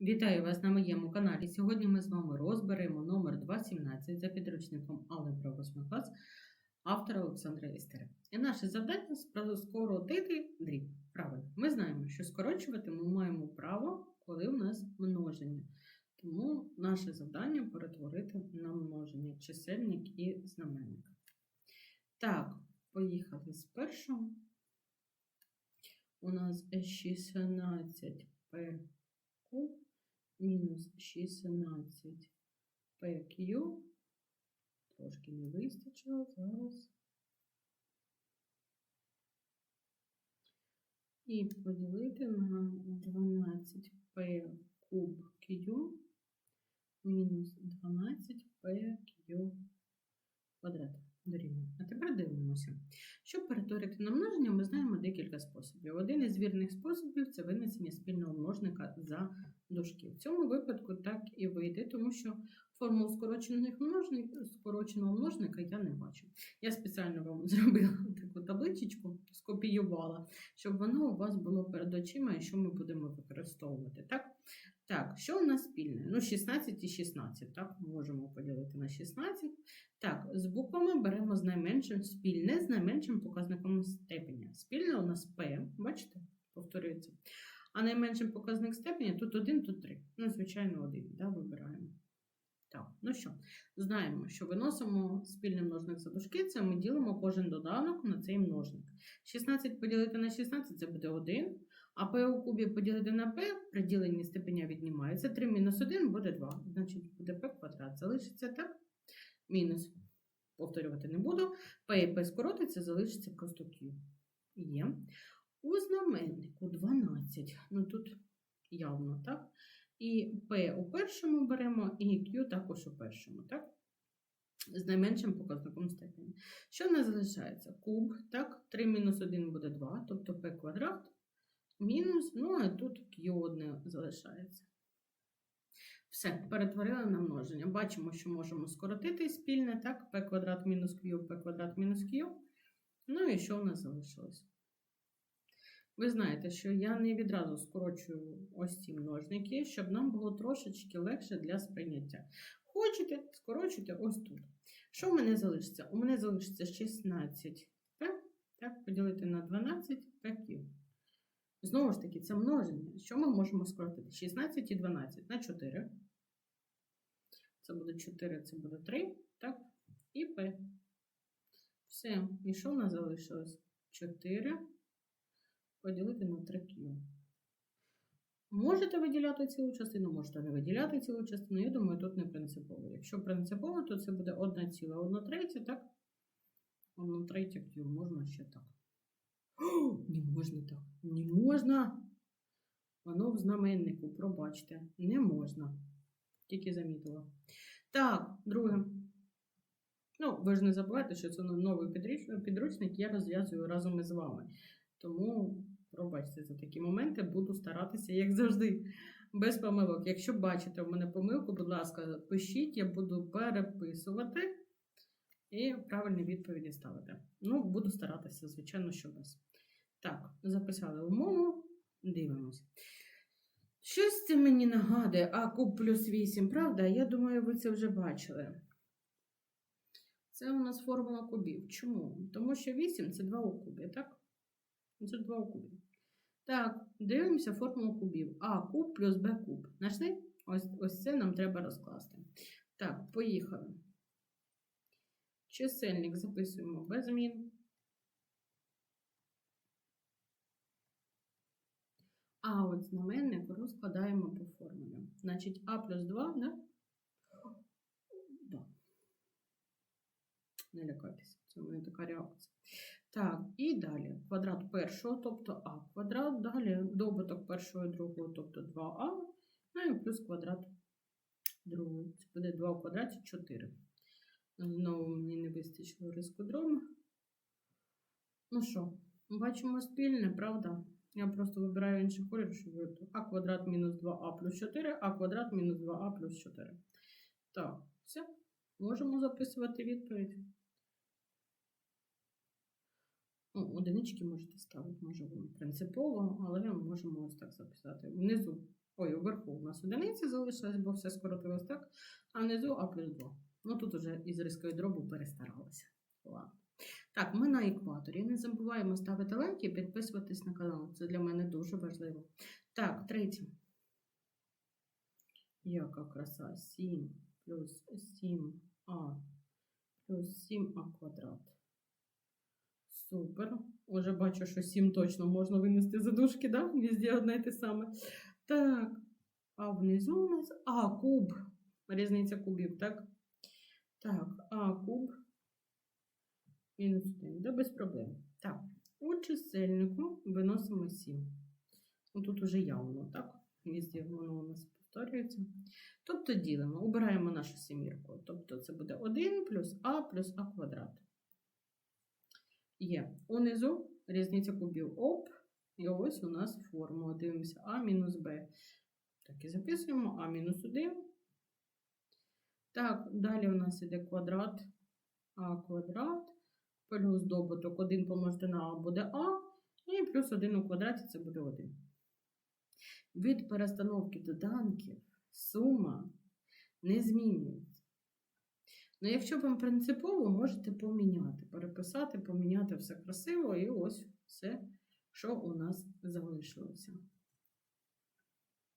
Вітаю вас на моєму каналі. Сьогодні ми з вами розберемо номер 217 за підручником Алгебра 8 клас автора Олександра Істера. І наше завдання скоротити дріб. Правильно, ми знаємо, що скорочувати ми маємо право, коли у нас множення. Тому наше завдання перетворити на множення чисельник і знаменник. Так, поїхали з першого. У нас 16 p куб мінус 16 PQ. Трошки не вистачило зараз. І поділити на 12 P куб Q мінус 12 PQ квадрат. Дорівнює. А тепер дивимося. Щоб перетворити на множення, ми знаємо декілька способів. Один із вірних способів це винесення спільного множника за дужки. В цьому випадку так і вийде, тому що формул скорочених множник, скороченого множника я не бачу. Я спеціально вам зробила таку табличку, скопіювала, щоб воно у вас було перед очима і що ми будемо використовувати. Так, так що у нас спільне? Ну, 16 і 16, так, можемо поділити на 16. Так, з буквами беремо з найменшим спільне, з найменшим показником степеня. Спільне у нас P, бачите, повторюється. А найменшим показник степеня тут 1, тут 3. Ну, звичайно, 1. Да, вибираємо. Так, ну що, знаємо, що виносимо спільний множник за дужки, це ми ділимо кожен доданок на цей множник. 16 поділити на 16 це буде 1. А p у кубі поділити на p, при діленні степеня віднімається. 3 мінус 1 буде 2. Значить, буде p квадрат. Залишиться так. Мінус. Повторювати не буду. P і p скоротиться, залишиться просто Q. Є. У знаменнику 12. Ну тут явно, так? І P у першому беремо, і Q також у першому, так? З найменшим показником степені. Що в нас залишається? Куб, так? 3 мінус 1 буде 2, тобто P квадрат мінус, ну а тут Q одне залишається. Все, перетворили на множення. Бачимо, що можемо скоротити спільне, так? P квадрат мінус Q, P квадрат мінус Q. Ну і що в нас залишилось? Ви знаєте, що я не відразу скорочую ось ці множники, щоб нам було трошечки легше для сприйняття. Хочете, скорочуйте ось тут. Що в мене залишиться? У мене залишиться 16 P, так, поділити на 12 PQ. Знову ж таки, це множення. Що ми можемо скоротити? 16 і 12 на 4. Це буде 4, це буде 3, так? І P. Все. І що в нас залишилось? 4 поділити на 3Q. Можете виділяти цілу частину, можете не виділяти цілу частину. Я думаю, тут не принципово. Якщо принципово, то це буде 1 ціла 1 третя, так? 1 третя Q. Можна ще так. О, не можна так. Не можна. Воно в знаменнику, пробачте, не можна. Тільки замітила. Так, друге. Ну, ви ж не забувайте, що це новий підручник, я розв'язую разом із вами. Тому, пробачте за такі моменти, буду старатися, як завжди, без помилок. Якщо бачите в мене помилку, будь ласка, пишіть, я буду переписувати і правильні відповіді ставити. Ну, буду старатися, звичайно, що без. Так, записали умову, дивимось. Щось це мені нагадує, а куб плюс 8, правда? Я думаю, ви це вже бачили. Це у нас формула кубів. Чому? Тому що 8 це 2 у кубі, так? Це 2 у кубі. Так, дивимося формулу кубів. А куб плюс Б куб. Знайшли? Ось, ось це нам треба розкласти. Так, поїхали. Чисельник записуємо без змін. А от знаменник розкладаємо по формулі. Значить, А плюс 2, да? Да. Не лякайтеся, це у мене така реакція. Так, і далі квадрат першого, тобто А квадрат, далі добуток першого і другого, тобто 2А, ну і плюс квадрат другого. Це буде 2 в квадраті 4. Знову мені не вистачило рискодрому. Ну що, бачимо спільне, правда? Я просто вибираю інший колір, щоб А квадрат мінус 2А плюс 4, А квадрат мінус 2А плюс 4. Так, все. Можемо записувати відповідь. Одинички можете ставити, може вам принципово, але ми можемо ось так записати. Внизу, ой, вверху у нас одиниці залишилось, бо все скоротилось так, а внизу А плюс 2. Ну тут уже із рискою дробу перестаралися. Ладно. Так, ми на екваторі. Не забуваємо ставити лайки і підписуватись на канал. Це для мене дуже важливо. Так, третє. Яка краса? 7 плюс 7а плюс 7а квадрат. Супер. Уже бачу, що 7 точно можна винести за дужки, да? Везде одне те саме. Так. А внизу у нас А куб. Різниця кубів, так? Так, А куб. Мінус 1. Да, без проблем. Так. У чисельнику виносимо 7. Ну, тут уже явно, так? Везде воно у нас повторюється. Тобто ділимо, обираємо нашу семірку. Тобто це буде 1 плюс А плюс А квадрат. Є. Унизу різниця кубів оп. І ось у нас формула. Дивимося А мінус Б. Так, і записуємо А мінус 1. Так, далі у нас іде квадрат А квадрат. Плюс добуток 1 помножити на А буде А. І плюс 1 у квадраті це буде 1. Від перестановки доданків сума не змінюється. Ну, якщо вам принципово, можете поміняти, переписати, поміняти все красиво, і ось все, що у нас залишилося.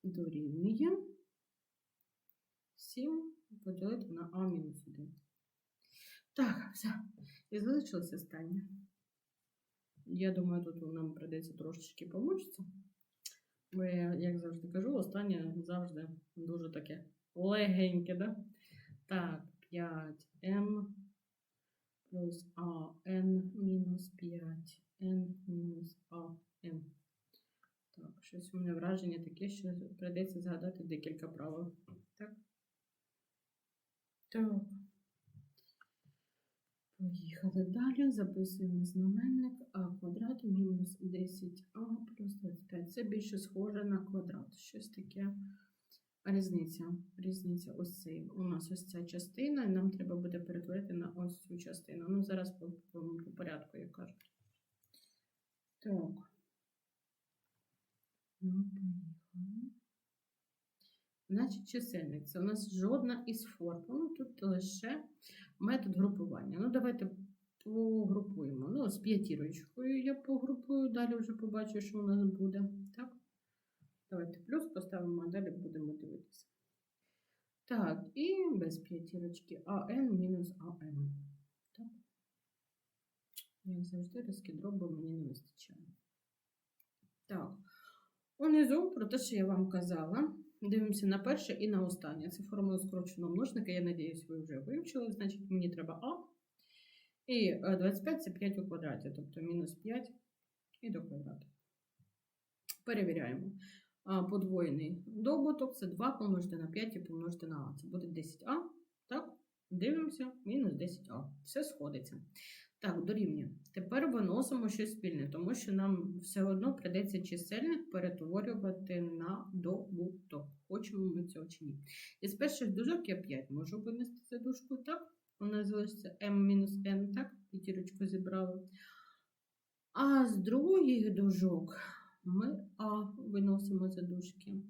Дорівнює 7 поділити на А-1. Так, все. І залишилося останнє. Я думаю, тут нам прийдеться трошечки помучитися. Бо я, як завжди кажу, останнє завжди дуже таке легеньке, да? Так, 5m плюс АН мінус 5n мінус АМ. Так, щось у мене враження таке, що прийдеться згадати декілька правил. Так. Так. Поїхали далі. Записуємо знаменник А квадрат мінус 10а плюс 25. Це більше схоже на квадрат. Щось таке. Різниця. Різниця ось цей. У нас ось ця частина, і нам треба буде перетворити на ось цю частину. Ну, зараз по, по, по порядку, як кажуть. Так. Ну, поїхали. Значить, чисельник. Це у нас жодна із форм. Ну, тут лише метод групування. Ну, давайте погрупуємо. Ну, з п'ятірочкою я погрупую, далі вже побачу, що у нас буде. Так? Давайте плюс поставимо, а далі будемо дивитися. Так, і без п'ятірочки АН мінус АМ. Як завжди, різки дроби мені не вистачає. Так. Унизу, про те, що я вам казала, дивимося на перше і на останнє. Це формула скороченого множника. Я надіюсь, ви вже вивчили. Значить, мені треба А. І 25 це 5 у квадраті, тобто мінус 5 і до квадрату. Перевіряємо. Подвоєний добуток це 2 помножити на 5 і помножити на А. Це буде 10А. Так, дивимося, мінус 10А. Все сходиться. Так, дорівнює. Тепер виносимо щось спільне, тому що нам все одно прийдеться чисельник перетворювати на добуток. Хочемо ми цього чи ні. Із перших дужок я 5 можу винести за дужку, так? У нас залишиться m-n, так? П'ятірочку зібрали. А з других дужок ми А виносимо за дужки.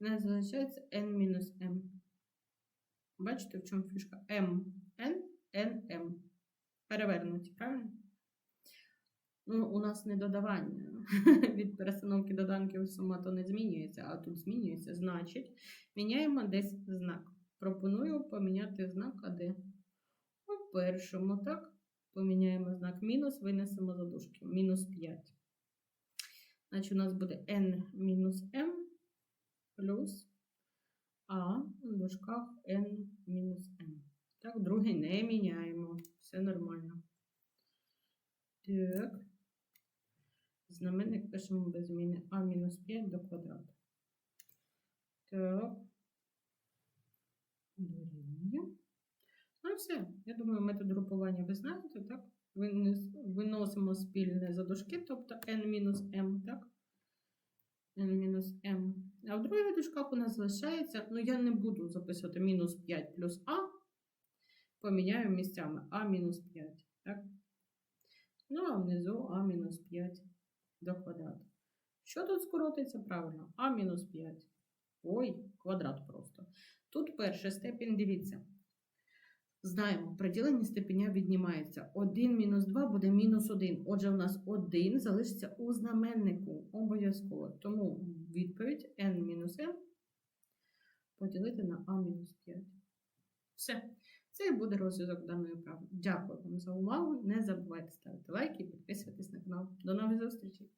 У нас залишається n-m. Бачите, в чому фішка? m, n, n, m. Перевернуті, правильно? Ну, у нас не додавання. Від перестановки доданків сума то не змінюється, а тут змінюється. Значить, міняємо десь знак. Пропоную поміняти знак АД. У першому, так, поміняємо знак мінус, винесемо за дужки. Мінус 5. Значить, у нас буде n мінус m плюс А в дужках n мінус m. Так, другий не міняємо. Все нормально. Так. Знаменник пишемо без зміни А мінус 5 до квадрату. Так. Дорівнює. Ну все. Я думаю, метод групування ви знаєте, так? Виносимо спільне за дужки, тобто n-m, так? n-m. А в других дужках у нас залишається, ну я не буду записувати мінус 5 плюс А поміняю місцями А мінус 5. Так? Ну, а внизу а мінус 5 до квадрату. Що тут скоротиться правильно? А мінус 5. Ой, квадрат просто. Тут перший степінь, дивіться. Знаємо, при діленні степеня віднімається. 1 мінус 2 буде мінус 1. Отже, у нас 1 залишиться у знаменнику обов'язково. Тому відповідь n мінус n поділити на а мінус 5. Все. Це і буде розв'язок даної вправи. Дякую вам за увагу. Не забувайте ставити лайки і підписуватись на канал. До нових зустрічей!